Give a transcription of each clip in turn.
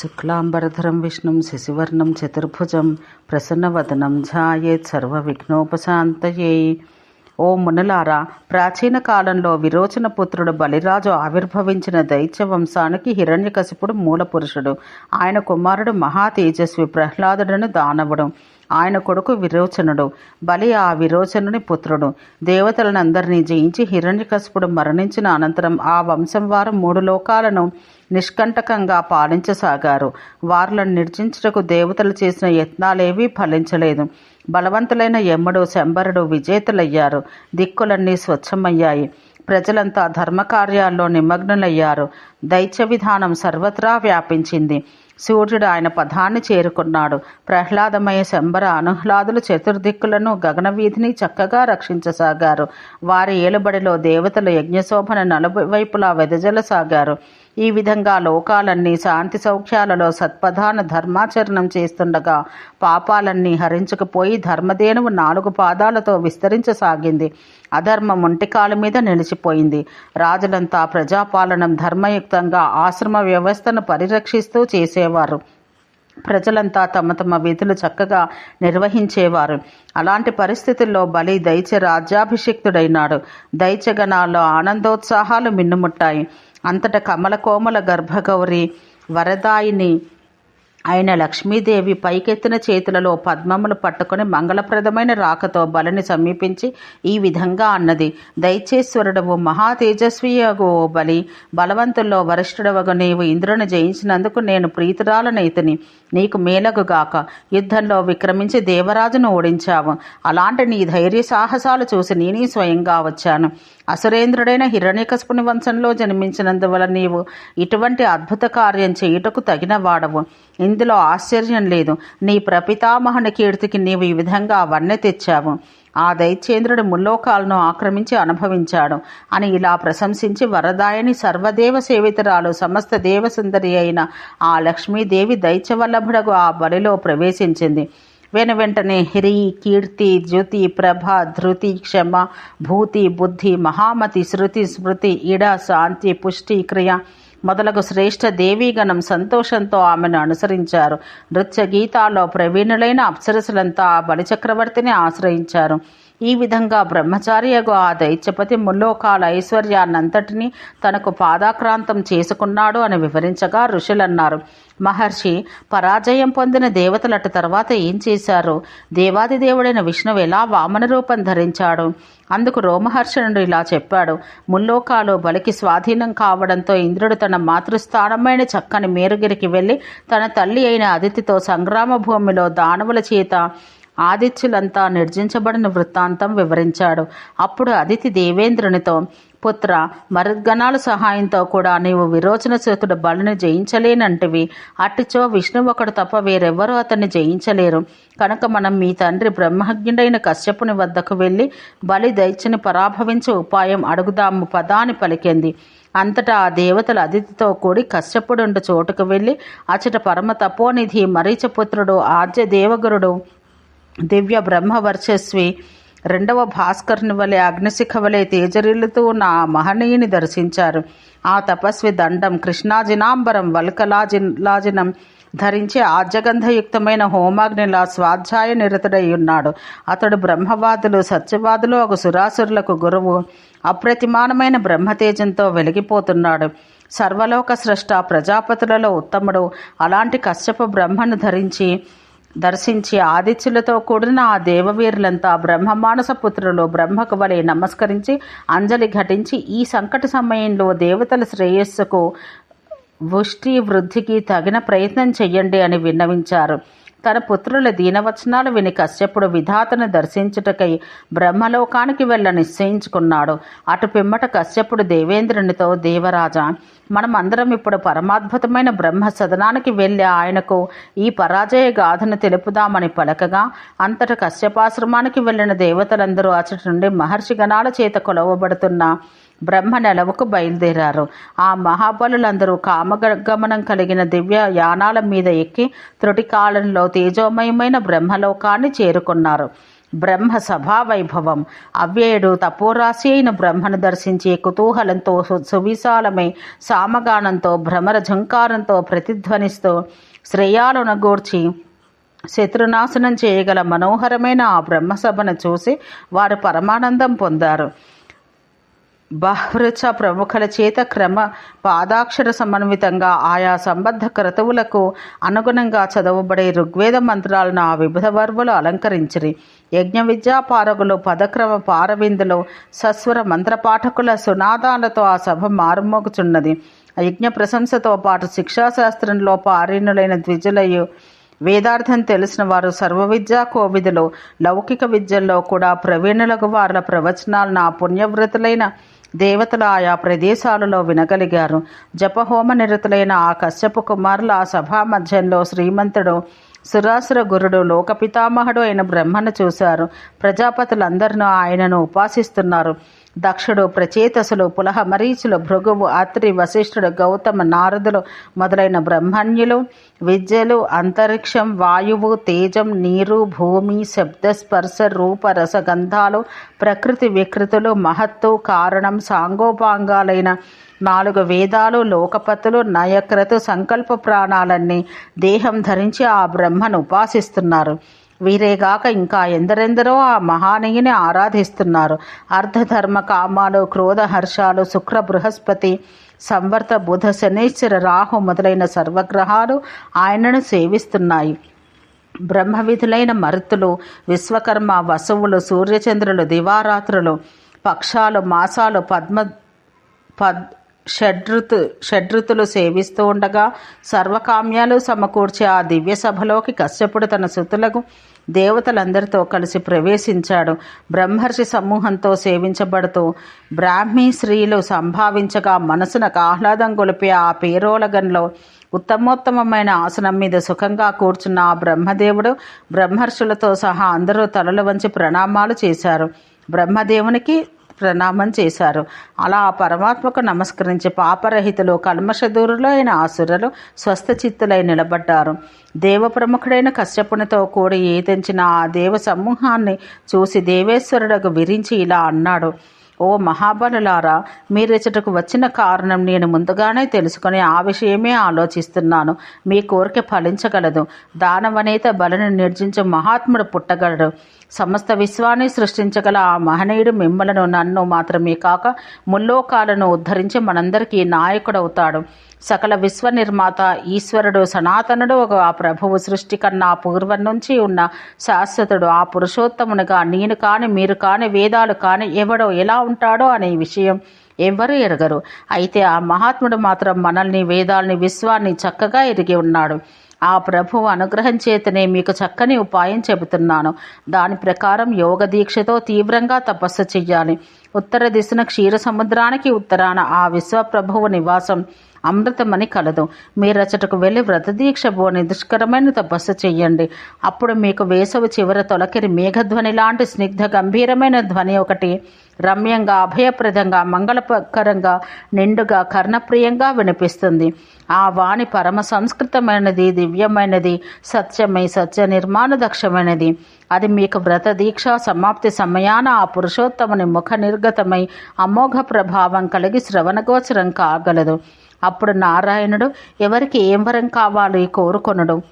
శుక్లాంబరధరం విష్ణుం శశివర్ణం చతుర్భుజం ప్రసన్నవదనం ఝాయేత్ సర్వవిఘ్నోపశాంతయే. ఓ మునులారా ప్రాచీన కాలంలో విరోచన పుత్రుడు బలిరాజు ఆవిర్భవించిన దైత్య వంశానికి హిరణ్యకశిపుడు మూల పురుషుడు ఆయన కుమారుడు మహా తేజస్వి ప్రహ్లాదుడను దానవుడు. ఆయన కొడుకు విరోచనుడు. బలి ఆ విరోచనుని పుత్రుడు. దేవతలనందరినీ జయించి హిరణ్యకశపుడు మరణించిన అనంతరం ఆ వంశం వారు మూడు లోకాలను నిష్కంటకంగా పాలించసాగారు. వారులను నిర్జించుటకు దేవతలు చేసిన యత్నాలేవీ ఫలించలేదు. బలవంతులైన ఎమ్మడు శంబరుడు విజేతలయ్యారు. దిక్కులన్నీ స్వచ్ఛమయ్యాయి. ప్రజలంతా ధర్మకార్యాల్లో నిమగ్నులయ్యారు. దైత్య విధానం సర్వత్రా వ్యాపించింది. సూర్యుడు ఆయన పదాన్ని చేరుకున్నాడు. ప్రహ్లాదమయ శంబర అనుహ్లాదులు చతుర్దిక్కులను గగనవీధిని చక్కగా రక్షించసాగారు. వారి ఏలుబడిలో దేవతలు యజ్ఞశోభన నలువైపులా వెదజల్లసాగారు. ఈ విధంగా లోకాలన్నీ శాంతి సౌఖ్యాలలో సత్ప్రధాన ధర్మాచరణం చేస్తుండగా పాపాలన్నీ హరించుకుపోయి ధర్మధేనువు నాలుగు పాదాలతో విస్తరించసాగింది. అధర్మం ఒంటికాల మీద నిలిచిపోయింది. రాజులంతా ప్రజాపాలనం ధర్మయుక్తంగా ఆశ్రమ వ్యవస్థను పరిరక్షిస్తూ చేసేవారు. ప్రజలంతా తమ తమ విధులు చక్కగా నిర్వహించేవారు. అలాంటి పరిస్థితుల్లో బలి దైత్య రాజ్యాభిషిక్తుడైనాడు. దైత్యగణాల్లో ఆనందోత్సాహాలు మిన్నుముట్టాయి. అంతట కమల కోమల గర్భగౌరి వరదాయిని ఆయన లక్ష్మీదేవి పైకెత్తిన చేతులలో పద్మములు పట్టుకుని మంగళప్రదమైన రాకతో బలిని సమీపించి ఈ విధంగా అన్నది. దయచేశ్వరుడవు మహా తేజస్వియగు ఓ బలి. బలవంతుల్లో వరిష్ఠుడవగు నీవు ఇంద్రుని జయించినందుకు నేను ప్రీతురాలనైతిని. నీకు మేలగుగాక యుద్ధంలో విక్రమించి దేవరాజును ఓడించావు. అలాంటి నీ ధైర్య సాహసాలు చూసి నేనే స్వయంగా వచ్చాను. అసురేంద్రుడైన హిరణ్యకశపుని వంశంలో జన్మించినందువల్ల నీవు ఇటువంటి అద్భుత కార్యం చేయుటకు తగిన వాడవు. ఇందులో ఆశ్చర్యం లేదు. నీ ప్రపితామహుని కీర్తికి నీవు ఈ విధంగా అవన్నీ తెచ్చావు. ఆ దైత్యేంద్రుడు ముల్లోకాలను ఆక్రమించి అనుభవించాడు అని ఇలా ప్రశంసించి వరదాయని సర్వదేవ సేవితురాలు సమస్త దేవసుందరి అయిన ఆ లక్ష్మీదేవి దైత్యవల్లభుడకు ఆ బలిలో ప్రవేశించింది. వెను వెంటనే హ్రీ కీర్తి జ్యుతి ప్రభ ధృతి క్షమ భూతి బుద్ధి మహామతి శృతి స్మృతి ఇడ శాంతి పుష్టి క్రియ మొదలగు శ్రేష్ఠ దేవీగణం సంతోషంతో ఆమెను అనుసరించారు. నృత్య గీతాల్లో ప్రవీణులైన అప్సరసులంతా బలిచక్రవర్తిని ఆశ్రయించారు. ఈ విధంగా బ్రహ్మచారియగు ఆ దైత్యపతి ముల్లోకాల ఐశ్వర్యాన్నంతటినీ తనకు పాదాక్రాంతం చేసుకున్నాడు అని వివరించగా ఋషులన్నారు. మహర్షి పరాజయం పొందిన దేవతలట తర్వాత ఏం చేశారు? దేవాది దేవుడైన విష్ణువు ఎలా వామన రూపం ధరించాడు? అందుకు రోమహర్షణుడు ఇలా చెప్పాడు. ముల్లోకాలు బలికి స్వాధీనం కావడంతో ఇంద్రుడు తన మాతృస్థానమైన చక్కని మేరుగిరికి వెళ్ళి తన తల్లి అయిన అదితితో సంగ్రామ భూమిలో దానవుల చేత ఆదిత్యులంతా నిర్జించబడిన వృత్తాంతం వివరించాడు. అప్పుడు అదితి దేవేంద్రునితో పుత్ర మరుద్గణాల సహాయంతో కూడా నీవు విరోచన చేతుడు బలిని జయించలేనంటివి. అట్టిచో విష్ణువు ఒకడు తప్ప వేరెవ్వరూ అతన్ని జయించలేరు. కనుక మనం మీ తండ్రి బ్రహ్మజ్ఞుడైన కశ్యపుని వద్దకు వెళ్ళి బలి దైత్యని పరాభవించే ఉపాయం అడుగుదాము పదాన్ని పలికింది. అంతటా ఆ దేవతల అతిథితో కూడి కశ్యపుడు చోటుకు వెళ్ళి అచట పరమ తపోనిధి మరీచపుత్రుడు ఆద్య దేవగురుడు దివ్య బ్రహ్మవర్చస్వి. రెండవ భాస్కర్ని వలె అగ్నిశిఖ వలె తేజరిల్లుతూ ఉన్న ఆ మహనీయుని దర్శించారు. ఆ తపస్వి దండం కృష్ణాజినాంబరం వల్కలాజిలాజినం ధరించి ఆజగంధయుక్తమైన హోమాగ్నిలా స్వాధ్యాయ నిరతుడై ఉన్నాడు. అతడు బ్రహ్మవాదులు సత్యవాదులు ఒక సురాసురులకు గురువు. అప్రతిమానమైన బ్రహ్మతేజంతో వెలిగిపోతున్నాడు. సర్వలోక స్రష్ట ప్రజాపతులలో ఉత్తముడు. అలాంటి కశ్యప బ్రహ్మను ధరించి దర్శించి ఆదిత్యులతో కూడిన ఆ దేవవీరులంతా బ్రహ్మమానస పుత్రులు బ్రహ్మకు వలె నమస్కరించి అంజలి ఘటించి ఈ సంకట సమయంలో దేవతల శ్రేయస్సుకు వృష్టి వృద్ధికి తగిన ప్రయత్నం చెయ్యండి అని విన్నవించారు. తన పుత్రుల దీనవచనాలు విని కశ్యపుడు విధాతను దర్శించుటకై బ్రహ్మలోకానికి వెళ్ళ నిశ్చయించుకున్నాడు. అటు పిమ్మట కశ్యపుడు దేవేంద్రునితో దేవరాజా మనం అందరం ఇప్పుడు పరమాద్భుతమైన బ్రహ్మ సదనానికి వెళ్ళి ఆయనకు ఈ పరాజయ గాథను తెలుపుదామని పలకగా అంతట కశ్యపాశ్రమానికి వెళ్ళిన దేవతలందరూ అచటి నుండి మహర్షి గణాల చేత కొలవబడుతున్న బ్రహ్మ నెలవుకు బయలుదేరారు. ఆ మహాబలులందరూ కామగమనం కలిగిన దివ్య యానాల మీద ఎక్కి త్రుటి కాలంలో తేజోమయమైన బ్రహ్మలోకాన్ని చేరుకున్నారు. బ్రహ్మ సభావైభవం అవ్యయుడు తపోరాశి అయిన బ్రహ్మను దర్శించి కుతూహలంతో సు- సువిశాలమై సామగానంతో భ్రమర ఝంకారంతో ప్రతిధ్వనిస్తూ శ్రేయాలను గూర్చి శత్రునాశనం చేయగల మనోహరమైన ఆ బ్రహ్మసభను చూసి వారు పరమానందం పొందారు. బహృచ ప్రముఖుల చేత క్రమ పాదాక్షర సమన్వితంగా ఆయా సంబద్ధ క్రతువులకు అనుగుణంగా చదవబడే ఋగ్వేద మంత్రాలను ఆ వివిధ వర్వులు అలంకరించిరి. యజ్ఞ విద్యా పారగులు పదక్రమ పారవిందులు సస్వర మంత్రపాఠకుల సునాదాలతో ఆ సభ మారుమోగుచున్నది. యజ్ఞ ప్రశంసతో పాటు శిక్షాశాస్త్రంలో పారీణులైన ద్విజులయు వేదార్థం తెలిసిన వారు సర్వ విద్యా కోవిదులు లౌకిక విద్యల్లో కూడా ప్రవీణులకు వారుల ప్రవచనాలను ఆ పుణ్యవ్రతులైన దేవతలు ఆయా ప్రదేశాలలో వినగలిగారు. జపహోమ నిరతులైన ఆ కశ్యప కుమారులు ఆ సభా మధ్యంలో శ్రీమంతుడు సురాసుర గురుడు లోకపితామహుడు అయిన బ్రహ్మను చూశారు. ప్రజాపతులందరినూ ఆయనను ఉపాసిస్తున్నారు. దక్షుడు ప్రచేతసులు పులహ మరీచులు భృగువు అత్రి వశిష్ఠుడు గౌతమ నారదులు మొదలైన బ్రహ్మణ్యులు విద్యలు అంతరిక్షం వాయువు తేజం నీరు భూమి శబ్ద స్పర్శ రూప రసగంధాలు ప్రకృతి వికృతులు మహత్తు కారణం సాంగోపాంగాలైన నాలుగు వేదాలు లోకపతులు నయక్రతు సంకల్ప ప్రాణాలన్నీ దేహం ధరించి ఆ బ్రహ్మను ఉపాసిస్తున్నారు. వీరేగాక ఇంకా ఎందరెందరో ఆ మహానీయుని ఆరాధిస్తున్నారు. అర్ధధర్మ కామాలు క్రోధ హర్షాలు శుక్ర బృహస్పతి సంవర్త బుధ శనీశ్వర రాహు మొదలైన సర్వగ్రహాలు ఆయనను సేవిస్తున్నాయి. బ్రహ్మవిధులైన మరుతులు విశ్వకర్మ వసువులు సూర్యచంద్రులు దివారాత్రులు పక్షాలు మాసాలు పద్మ పద్ షడ్రుతు షడ్రుతులు సేవిస్తూ ఉండగా సర్వకామ్యాలు సమకూర్చే ఆ దివ్య సభలోకి కశ్యపుడు తన సుతులకు దేవతలందరితో కలిసి ప్రవేశించాడు. బ్రహ్మర్షి సమూహంతో సేవించబడుతూ బ్రాహ్మీ స్త్రీలు సంభావించగా మనసునకు ఆహ్లాదం గొలిపే ఆ పేరోలగన్లో ఉత్తమోత్తమమైన ఆసనం మీద సుఖంగా కూర్చున్న ఆ బ్రహ్మదేవుడు బ్రహ్మర్షులతో సహా అందరూ తలలు వంచి ప్రణామాలు చేశారు. బ్రహ్మదేవునికి ప్రణామం చేశారు. అలా ఆ పరమాత్మకు నమస్కరించి పాపరహితులు కల్మషదూరులు అయిన ఆసురులు స్వస్థచిత్తులై నిలబడ్డారు. దేవ ప్రముఖుడైన కశ్యపునితో కూడి ఈతించిన ఆ దేవ సమూహాన్ని చూసి దేవేశ్వరుడకు విరించి ఇలా అన్నాడు. ఓ మహాబలులారా మీరిచటకు వచ్చిన కారణం నేను ముందుగానే తెలుసుకొని ఆ విషయమే ఆలోచిస్తున్నాను. మీ కోరిక ఫలించగలదు. దానవనేత బలను నిర్జించే మహాత్ముడు పుట్టగలడు. సమస్త విశ్వాన్ని సృష్టించగల ఆ మహనీయుడు మిమ్మలను నన్ను మాత్రమే కాక ముల్లోకాలను ఉద్ధరించి మనందరికీ నాయకుడవుతాడు. సకల విశ్వ నిర్మాత ఈశ్వరుడు సనాతనుడు ఒక ఆ ప్రభువు సృష్టి కన్నా పూర్వం నుంచి ఉన్న శాశ్వతుడు. ఆ పురుషోత్తమునిగా నేను కాని మీరు కాని వేదాలు కాని ఎవడో ఎలా ఉంటాడో అనే విషయం ఎవరు ఎరగరు. అయితే ఆ మహాత్ముడు మాత్రం మనల్ని వేదాల్ని విశ్వాన్ని చక్కగా ఎరిగి ఉన్నాడు. ఆ ప్రభువు అనుగ్రహం చేతనే మీకు చక్కని ఉపాయం చెబుతున్నాను. దాని ప్రకారం యోగ దీక్షతో తీవ్రంగా తపస్సు చెయ్యాలి. ఉత్తర దిశన క్షీర సముద్రానికి ఉత్తరాన ఆ విశ్వప్రభువు నివాసం అమృతమని కలదు. మీరచటకు వెళ్ళి వ్రతదీక్ష బోని దుష్కరమైన తపస్సు చెయ్యండి. అప్పుడు మీకు వేసవి చివర తొలకిరి మేఘధ్వని లాంటి స్నిగ్ధ గంభీరమైన ధ్వని ఒకటి రమ్యంగా అభయప్రదంగా మంగళకరంగా నిండుగా కర్ణప్రియంగా వినిపిస్తుంది. ఆ వాణి పరమ సంస్కృతమైనది దివ్యమైనది సత్యమై సత్య నిర్మాణదక్షమైనది అది మీకు వ్రత దీక్ష సమాప్తి సమయాన ఆ పురుషోత్తముని ముఖ నిర్గతమై అమోఘ ప్రభావం కలిగి శ్రవణగోచరం కాగలదు. అప్పుడు నారాయణుడు ఎవరికి ఏం వరం కావాలి కోరుకొనడు?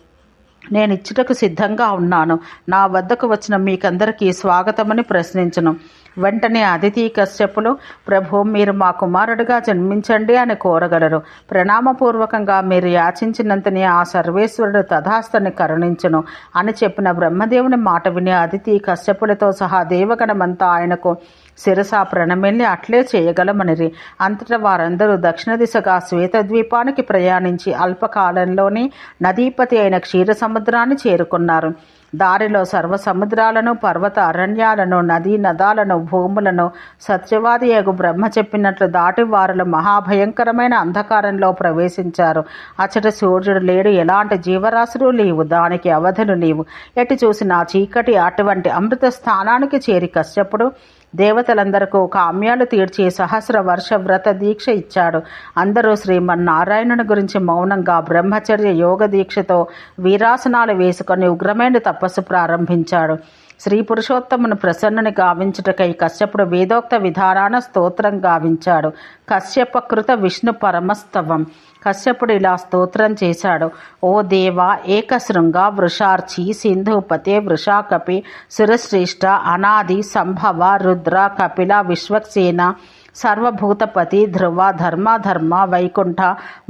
నేను ఇచ్చుటకు సిద్ధంగా ఉన్నాను. నా వద్దకు వచ్చిన మీకందరికీ స్వాగతమని ప్రశ్నించను. వెంటనే అదితి కశ్యపులు ప్రభు మీరు మా కుమారుడిగా జన్మించండి అని కోరగలరు. ప్రణామపూర్వకంగా మీరు యాచించినంతనే ఆ సర్వేశ్వరుడు తథాస్తని కరుణించును అని చెప్పిన బ్రహ్మదేవుని మాట విని అదితి కశ్యపులతో సహా దేవగణమంతా ఆయనకు శిరస ప్రణమిల్ని అట్లే చేయగలమనిరి. అంతట వారందరూ దక్షిణ దిశగా శ్వేతద్వీపానికి ప్రయాణించి అల్పకాలంలోనే నదీపతి అయిన క్షీర సముద్రాన్ని చేరుకున్నారు. దారిలో సర్వ సముద్రాలను పర్వత అరణ్యాలను నదీ నదాలను భూములను సత్యవాది యగు బ్రహ్మ చెప్పినట్లు దాటి వారులు మహాభయంకరమైన అంధకారంలో ప్రవేశించారు. అచ్చట సూర్యుడు లేడు. ఎలాంటి జీవరాశులు లేవు. దానికి అవధులు లేవు. ఎటు చూసిన చీకటి అటువంటి అమృత స్థానానికి చేరి కశ్యపుడు దేవతలందరకు కామ్యాలు తీర్చి సహస్ర వర్ష వ్రత దీక్ష ఇచ్చాడు. అందరూ శ్రీమన్నారాయణుని గురించి మౌనంగా బ్రహ్మచర్య యోగ దీక్షతో వీరాసనాలు వేసుకొని ఉగ్రమైన తపస్సు ప్రారంభించాడు. శ్రీ పురుషోత్తమును ప్రసన్నుని గావించుటకై కశ్యపుడు వేదోక్త విధానాన స్తోత్రం గావించాడు. కశ్యపకృత విష్ణు పరమస్తవం. కశ్యపుడు ఇలా స్తోత్రం చేశాడు. ఓ దేవ ఏకశృంగ వృషార్చి సింధుపతే వృషాకపి సురశ్రేష్ఠ అనాది సంభవ రుద్ర కపిల విశ్వక్సేన సర్వభూతపతి ధ్రువ ధర్మధర్మ వైకుంఠ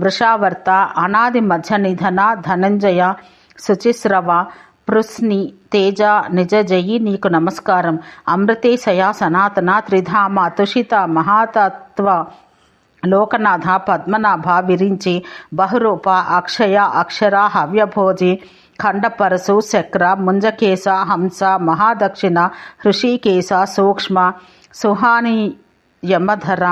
వృషావర్త అనాది మధ్య నిధన ధనంజయ శుచిశ్రవ పృస్ని తేజ నిజ జయి నీకు నమస్కారం అమృతేశయ సనాతన త్రిధామ తుషిత మహాతత్వ లోకనాథ పద్మనాభ విరించి బహురూప అక్షయ అక్షర హవ్యభోజి ఖండపరసు చక్ర ముంజకేశ హంస మహాదక్షిణ హృషికేశ సూక్ష్మ సుహాని యమధర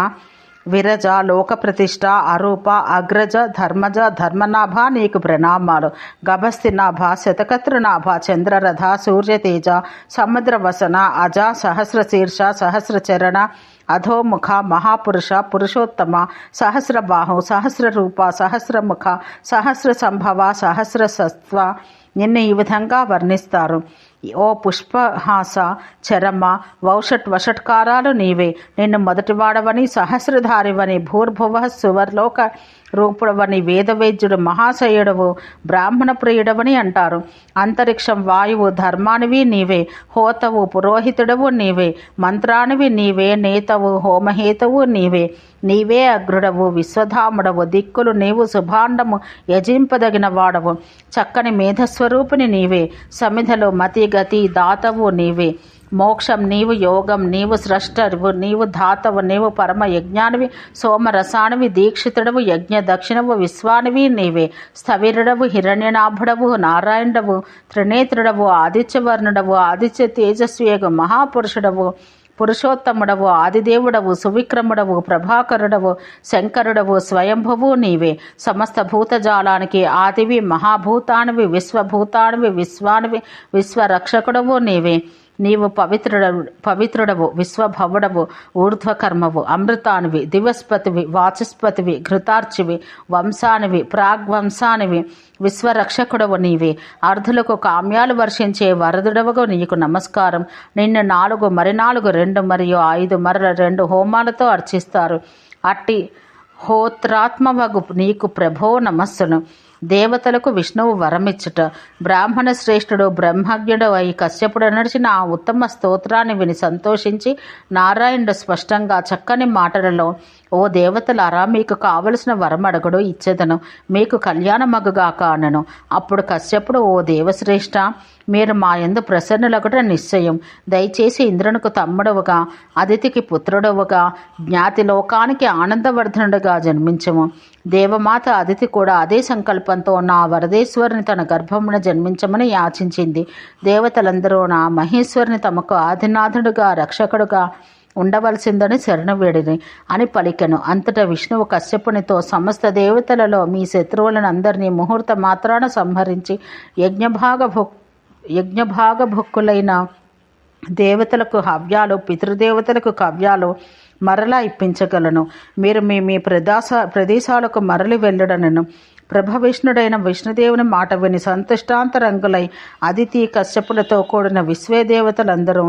విరజ లోకప్రతిష్ఠ అరూప అగ్రజ ధర్మజ ధర్మనాభ నీకు ప్రణామాలు. గభస్తినాభ శతకత్రనాభ చంద్రరథ సూర్యతేజ సముద్రవసన అజ సహస్రశీర్ష సహస్రచరణ అధోముఖ మహాపురుష పురుషోత్తమ సహస్రబాహు సహస్రరూప సహస్రముఖ సహస్ర సంభవ సహస్ర సత్వ నిన్ను ఈ విధంగా వర్ణిస్తారు. ఓ పుష్పహాస చరమ వౌషట్ వషట్కారాలు నీవే. నిన్ను మొదటివాడవని సహస్రధారివని భూర్భువ సువర్లోక రూపుడవని వేదవేద్యుడు మహాశయుడవు బ్రాహ్మణ ప్రియుడవని అంటారు. అంతరిక్షం వాయువు ధర్మానివి నీవే హోతవు పురోహితుడవు నీవే మంత్రానివి నీవే నేతవు హోమహేతవు నీవే. నీవే అగ్రుడవు విశ్వధాముడవు దిక్కులు నీవు శుభాండము యజింపదగిన వాడవు. చక్కని మేధస్వరూపిణి నీవే సమిధలు మతి గతి దాతవు నీవే. మోక్షం నీవు యోగం నీవు స్రష్టవు నీవు ధాతవు నీవు పరమ యజ్ఞానివి సోమరసానివి దీక్షితుడవు యజ్ఞ దక్షిణవు విశ్వానివి నీవే. స్థవిరుడవు హిరణ్యనాభుడవు నారాయణుడవు త్రినేత్రుడవు ఆదిత్యవర్ణుడవు ఆదిత్య తేజస్వియగు మహాపురుషుడవు పురుషోత్తముడవు ఆదిదేవుడవు సువిక్రముడవు ప్రభాకరుడవు శంకరుడవు స్వయంభువు నీవే. సమస్త భూతజాలానికి ఆదివి మహాభూతానివి విశ్వభూతానివి విశ్వానివి విశ్వరక్షకుడవు నీవే. నీవు పవిత్రుడవు పవిత్రుడవు విశ్వభవుడవు ఊర్ధ్వకర్మవు అమృతానివి దివస్పతివి వాచస్పతివి ఘృతార్చివి వంశానివి ప్రాగ్వంశానివి విశ్వరక్షకుడవు నీవి. అర్ధులకు కామ్యాలు వర్షించే వరదుడవగు నీకు నమస్కారం. నిన్ను నాలుగు మరి నాలుగు రెండు మరియు ఐదు మరల రెండు హోమాలతో అర్చిస్తారు. అట్టి హోత్రాత్మవగు నీకు ప్రభో నమస్సును. దేవతలకు విష్ణువు వరమిచ్చుట. బ్రాహ్మణ శ్రేష్ఠుడు బ్రహ్మజ్ఞుడు అయి కశ్యపుడు నడిచిన ఆ ఉత్తమ స్తోత్రాన్ని విని సంతోషించి నారాయణుడు స్పష్టంగా చక్కని మాటలలో ఓ దేవతలారా మీకు కావలసిన వరమడుగుడు ఇచ్చేదను. మీకు కళ్యాణమగుగాక అనను. అప్పుడు కశ్యపుడు ఓ దేవశ్రేష్ఠ మీరు మా ఎందు ప్రసన్నులగుట నిశ్చయం. దయచేసి ఇంద్రునికి తమ్ముడవుగా అతిథికి పుత్రుడవుగా జ్ఞాతి లోకానికి ఆనందవర్ధనుడుగా జన్మించము. దేవమాత అతిథి కూడా అదే సంకల్పంతో నా వరదేశ్వరుని తన గర్భమున జన్మించమని యాచించింది. దేవతలందరూ నా మహేశ్వరుని తమకు ఆదినాథుడుగా రక్షకుడుగా ఉండవలసిందని శరణు వేడిని అని పలికెను. అంతటా విష్ణువు కశ్యపునితో సమస్త దేవతలలో మీ శత్రువులను అందరినీ ముహూర్త మాత్రాన సంహరించి యజ్ఞభాగ భుక్ యజ్ఞభాగ భుక్కులైన దేవతలకు హవ్యాలు పితృదేవతలకు కవ్యాలు మరలా ఇప్పించగలను. మీరు మీ మీ ప్రదేశ ప్రదేశాలకు మరలి వెళ్ళడనను. ప్రభవిష్ణుడైన విష్ణుదేవుని మాట విని సంతుష్టాంతరంగులై అదితి కశ్యపులతో కూడిన విశ్వేదేవతలందరూ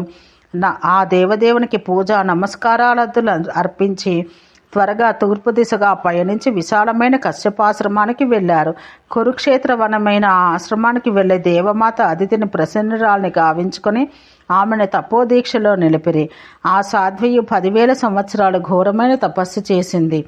ఆ దేవదేవునికి పూజ నమస్కారాలద్దులు అర్పించి త్వరగా తూర్పు దిశగా పయనించి విశాలమైన కశ్యపాశ్రమానికి వెళ్ళారు. కురుక్షేత్ర వనమైన ఆ ఆశ్రమానికి వెళ్ళే దేవమాత అతిథిని ప్రసన్నురాల్ని గావించుకొని ఆమెను తపోదీక్షలో నిలిపిరి. ఆ సాధ్వియు పదివేల సంవత్సరాలు ఘోరమైన తపస్సు చేసింది.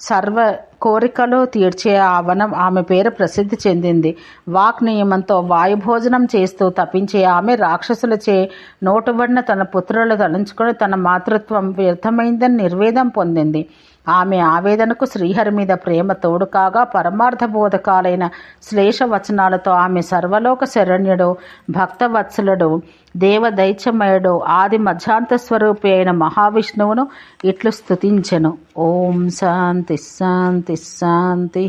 సర్వ కోరికలు తీర్చే ఆ వనం ఆమె పేరు ప్రసిద్ధి చెందింది. వాక్ నియమంతో వాయుభోజనం చేస్తూ తప్పించే ఆమె రాక్షసులచే నోటుబడిన తన పుత్రులు తలంచుకొని తన మాతృత్వం వ్యర్థమైందని నిర్వేదం పొందింది. ఆమె ఆవేదనకు శ్రీహరి మీద ప్రేమ తోడు కాగా పరమార్థ బోధకాలైన శ్లేష వచనాలతో ఆమె సర్వలోక శరణ్యుడు భక్తవత్సలుడు దేవదైత్యమయుడు ఆది మధ్యాంత స్వరూపి అయిన మహావిష్ణువును ఇట్లు స్థుతించెను ఓం శాంతి శాంతి శాంతి.